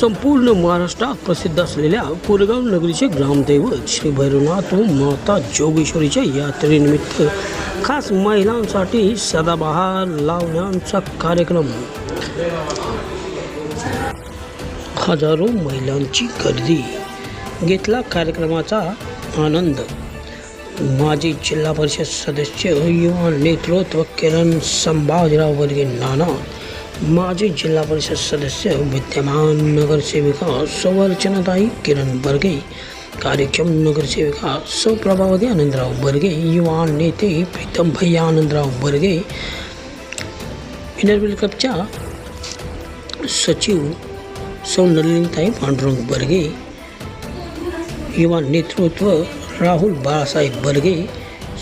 संपूर्ण महाराष्ट्रात प्रसिद्ध असलेल्या कोरेगाव नगरीचे ग्रामदैवत श्री भैरवनाथ व माता जोगेश्वरीच्या यात्रेनिमित्त खास महिलांसाठी सदाबहार लावण्याचा कार्यक्रम. हजारो महिलांची गर्दी. घेतला कार्यक्रमाचा आनंद. माजी जिल्हा परिषद सदस्य युवा नेतृत्व किरण संभाजीराव वर्गे नाना माजी जिल्हा परिषद सदस्य विद्यमान नगर नगरसेविका सौवर्चनाताई किरण बर्गे। कार्यक्षम नगरसेविका सौप्रभावती आनंदराव बर्गे युवा नेते प्रीतम भैया आनंदराव बर्गे। विनर कपच्या सचिव सौ नलिनताई पांडुरंग बर्गे। युवा नेतृत्व राहुल बाळासाहेब बर्गे।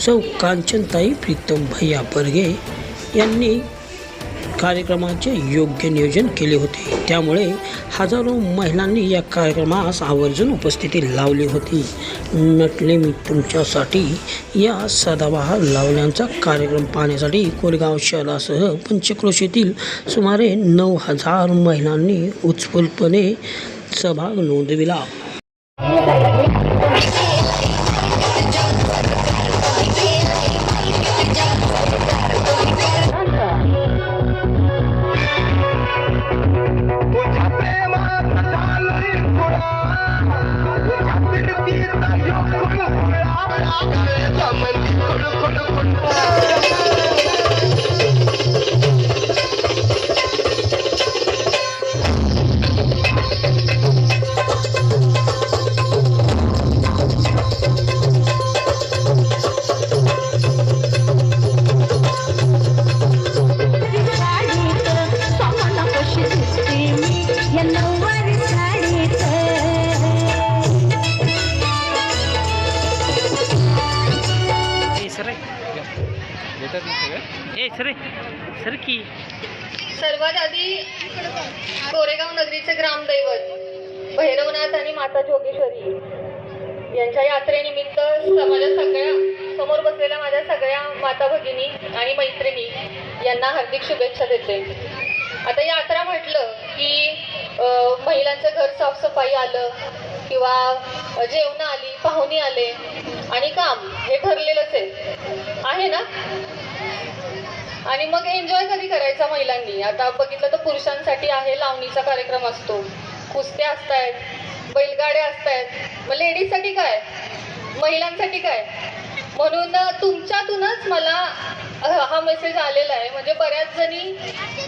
सौ कांचनताई प्रीतम भैया बर्गे। यांनी कार्यक्रमाचे योग्य नियोजन केले होते. त्यामुळे हजारो महिलांनी या कार्यक्रमास आवर्जून उपस्थिती लावली होती. नटले मी तुमच्यासाठी या सदाबहार लावण्यांचा कार्यक्रम पाहण्यासाठी कोरेगाव शहरासह पंचक्रोशीतील सुमारे नऊ हजार महिलांनी उत्स्फूर्तपणे सहभाग नोंदविला. शुभेच्छा देते. आता यात्रा म्हटलं की महिलांचं घर साफसफाई आलं किंवा जेवण आली पाहुणी आले आणि काम हे ठरलेलंच आहे. आहे ना? आणि मग एन्जॉय कधी करायचा महिलांनी? आता बघितलं तर पुरुषांसाठी आहे लावणीचा कार्यक्रम असतो. कुस्त्या असतायत बैलगाड्या असतायत. मग लेडीजसाठी काय? महिलांसाठी काय? म्हणून तुमच्यातूनच मला हा मेसेज आलेला आहे. म्हणजे बऱ्याच जणी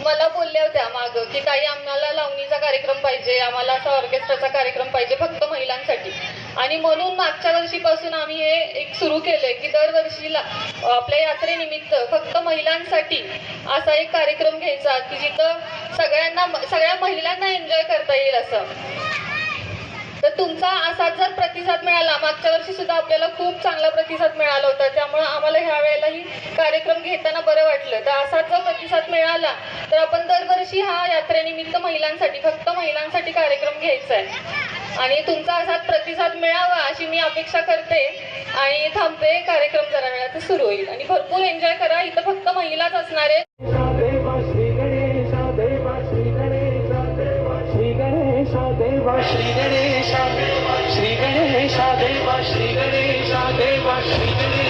मला बोलल्या होत्या मागं की ताई आम्हाला लावणीचा कार्यक्रम पाहिजे. आम्हाला असा ऑर्केस्ट्राचा कार्यक्रम पाहिजे फक्त महिलांसाठी. आणि म्हणून मागच्या वर्षीपासून आम्ही हे एक सुरू केलंय की दरवर्षीला आपल्या यात्रेनिमित्त फक्त महिलांसाठी असा एक कार्यक्रम घ्यायचा की जिथं सगळ्यांना सगळ्या महिलांना एन्जॉय करता येईल असं. तर तुमचा असाच जर प्रतिसाद मिळाला मागच्या वर्षी सुद्धा आपल्याला खूप चांगला प्रतिसाद मिळाला होता. त्यामुळे आम्हाला ह्या वेळेलाही कार्यक्रम घेताना बरं वाटलं. तर असाच जर प्रतिसाद मिळाला तर आपण दरवर्षी हा यात्रेनिमित्त महिलांसाठी फक्त महिलांसाठी कार्यक्रम घ्यायचा आहे आणि तुमचा असाच प्रतिसाद मिळावा अशी मी अपेक्षा करते आणि थांबते. कार्यक्रम जरा वेळात सुरू होईल. आणि भरपूर एन्जॉय करा. इथं फक्त महिलाच असणार आहे देवा श्री गणेशा श्री गणेशा देवा श्री गणेशा देवा श्री गणेश.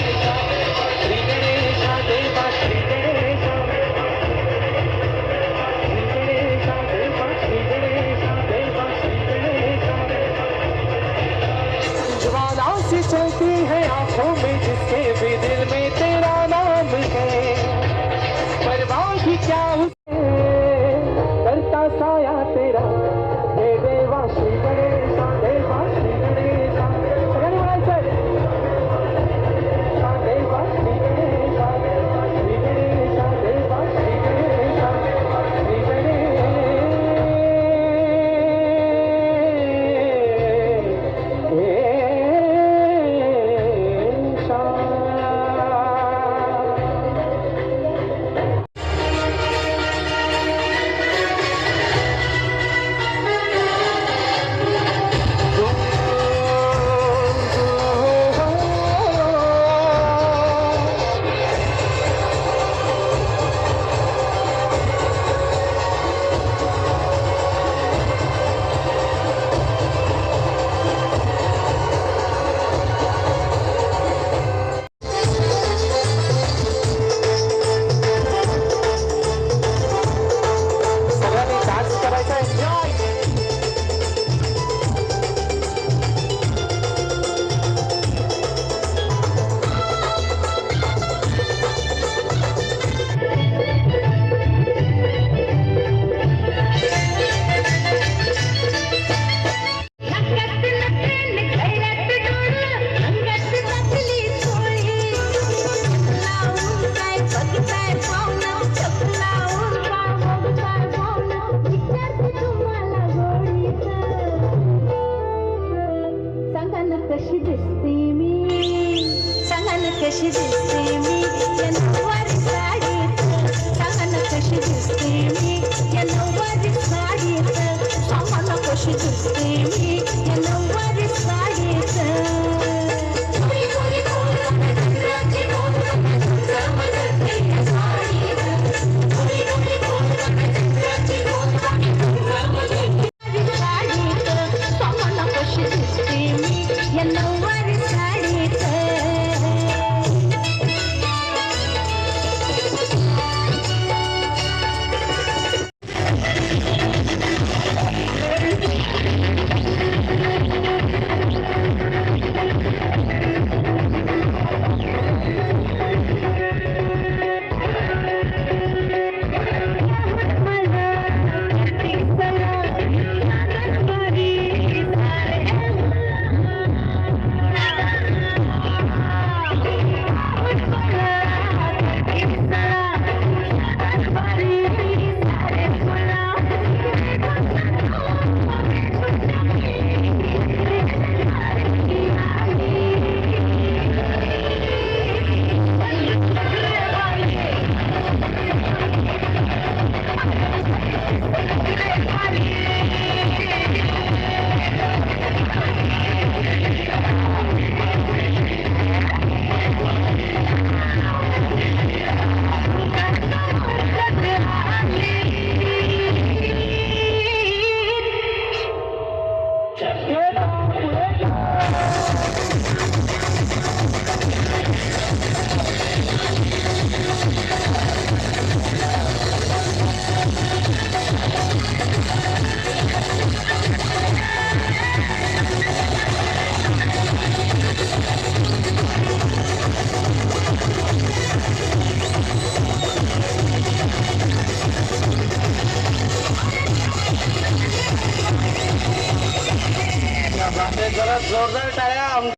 जोरदार टाळ्या.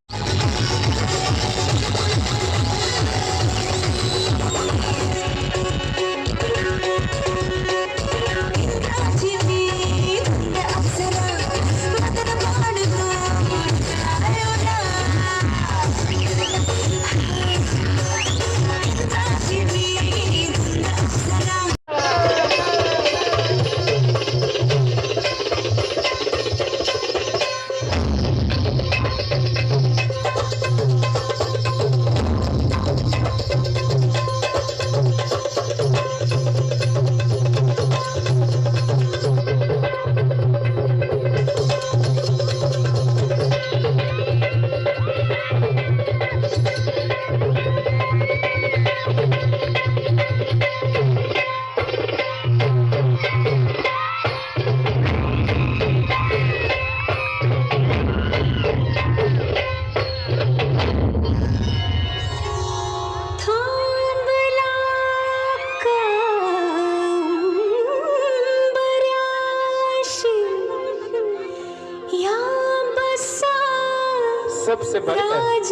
सबसे बढ़कर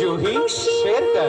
जूही खुशी शेर का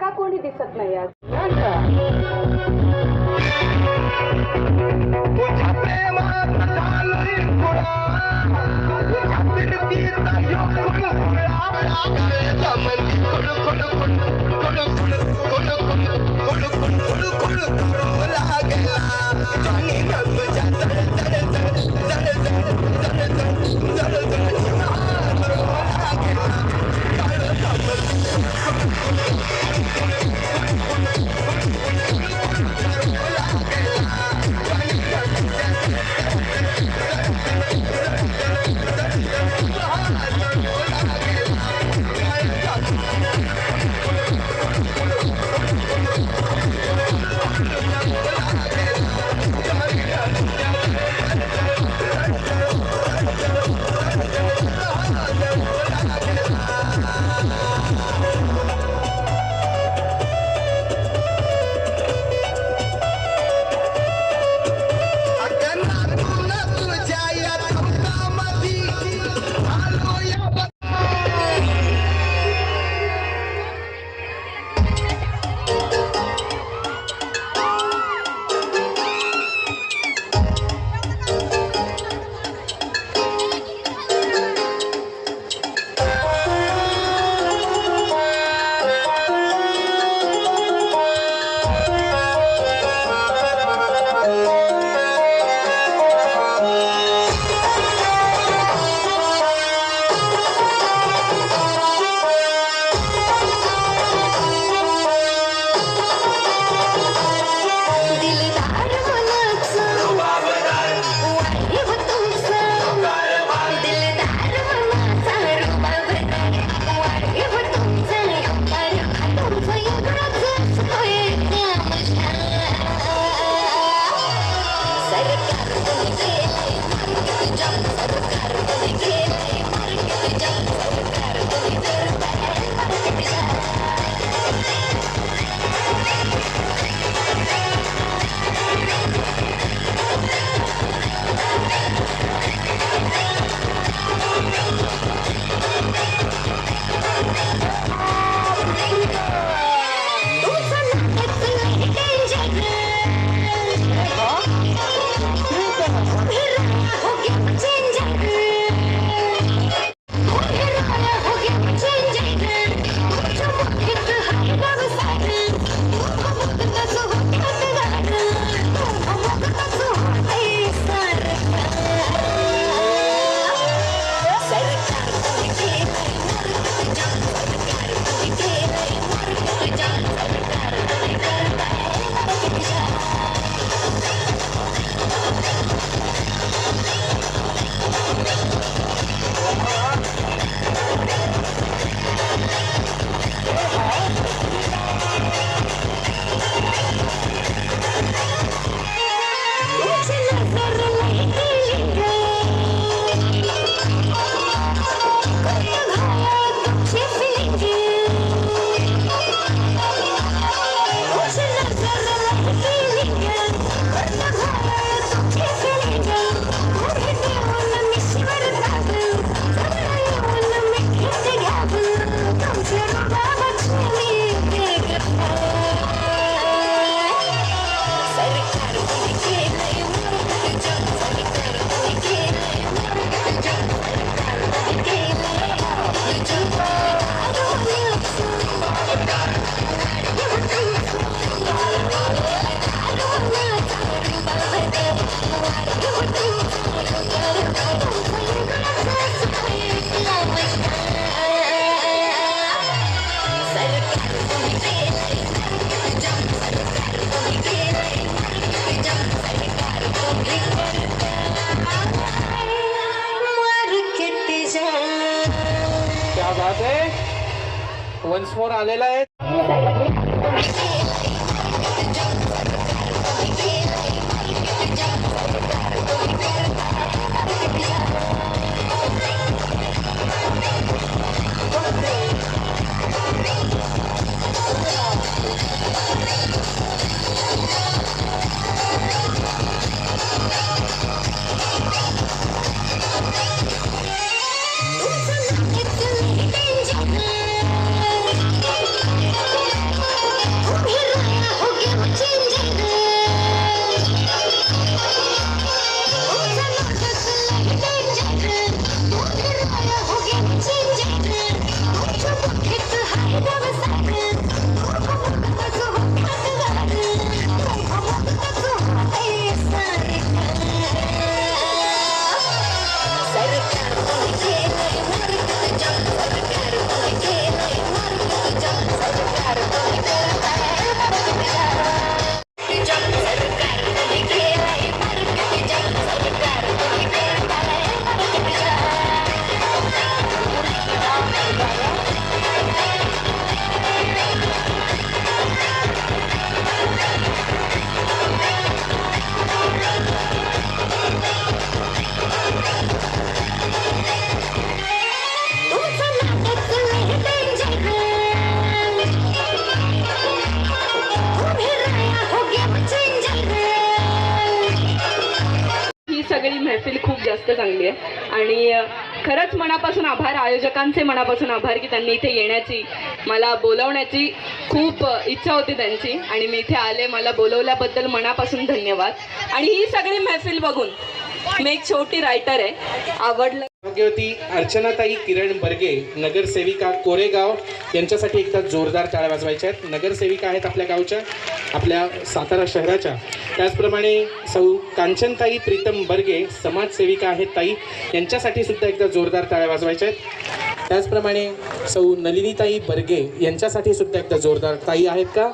का कोणी दिसत नाही आज. जास्त चांगली आहे. आणि खरंच मनापासून आभार आयोजकांचे मनापासून आभार की त्यांनी इथे येण्याची मला बोलवण्याची खूप इच्छा होती त्यांची. आणि मी इथे आले मला बोलवल्याबद्दल मनापासून धन्यवाद. आणि ही सगळी मैफिल बघून मी एक छोटी रायटर आहे. आवडलं भाग्यवती अर्चनाताई किरण बर्गे नगरसेविका कोरेगाव यांच्यासाठी एकदा जोरदार टाळ्या वाजवायच्या आहेत. नगरसेविका आहेत आपल्या गावच्या आपल्या सातारा शहराच्या. त्याचप्रमाणे सौ कांचनताई प्रीतम बर्गे समाजसेविका आहेत ताई यांच्यासाठी सुद्धा एकदा जोरदार टाळ्या वाजवायच्या आहेत. त्याचप्रमाणे सौ नलिनीताई बर्गे यांच्यासाठी सुद्धा एकदा जोरदार. ताई आहेत का?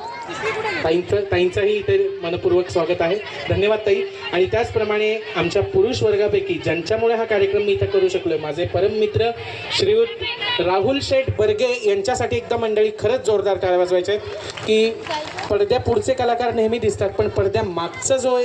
ताईंचं ताईंचंही इथे मनपूर्वक स्वागत आहे. धन्यवाद ताई. आणि त्याचप्रमाणे आमच्या पुरुष वर्गापैकी ज्यांच्यामुळे हा कार्यक्रम मी इथं करू शकलो माझे परम मित्र श्रीयुत राहुल शेठ बर्गे यांच्यासाठी एकदा मंडळी खरंच जोरदार टाळ्या वाजवायच्या आहेत की पडद्या पुढचे कलाकार नेहमी दिसतात पण पडद्या मागचं जो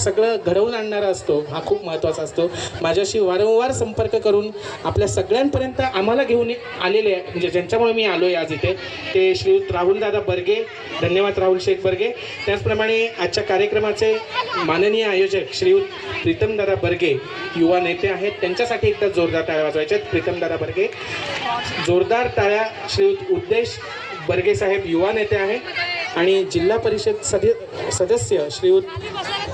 सगळं घडवून आणणारा असतो हा खूप महत्त्वाचा असतो. माझ्याशी वारंवार संपर्क करून आपल्या सगळ्यांपर्यंत आम्हाला घेऊन आलेले आहे म्हणजे ज्यांच्यामुळे मी आलो आहे आज इथे ते श्रीयुत राहुलदादा बर्गे धन्यवाद राहुल शेठ बर्गे. त्याचप्रमाणे आजच्या कार्यक्रमाचे माननीय आयोजक श्रीयुत प्रीतमदादा बर्गे युवा नेते आहेत त्यांच्यासाठी एकदा जोरदार टाळ्या वाजवायच्या आहेत. प्रीतमदादा बर्गे. जोरदार टाळ्या श्रीयुत उद्देश बर्गे साहेब युवा नेते आहेत. आणि जिल्हा परिषद सदे सदस्य श्रीयुत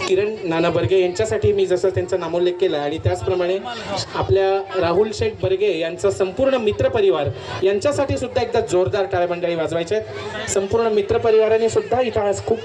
किरण नाना बर्गे यांच्यासाठी मी जसं त्यांचा नामोल्लेख केला आणि त्याचप्रमाणे आपल्या राहुल शेठ बर्गे यांचा संपूर्ण मित्रपरिवार यांच्यासाठी सुद्धा एकदा जोरदार टाळ्या मंडळी वाजवायच्या आहेत. संपूर्ण मित्रपरिवाराने सुद्धा इथं आज खूप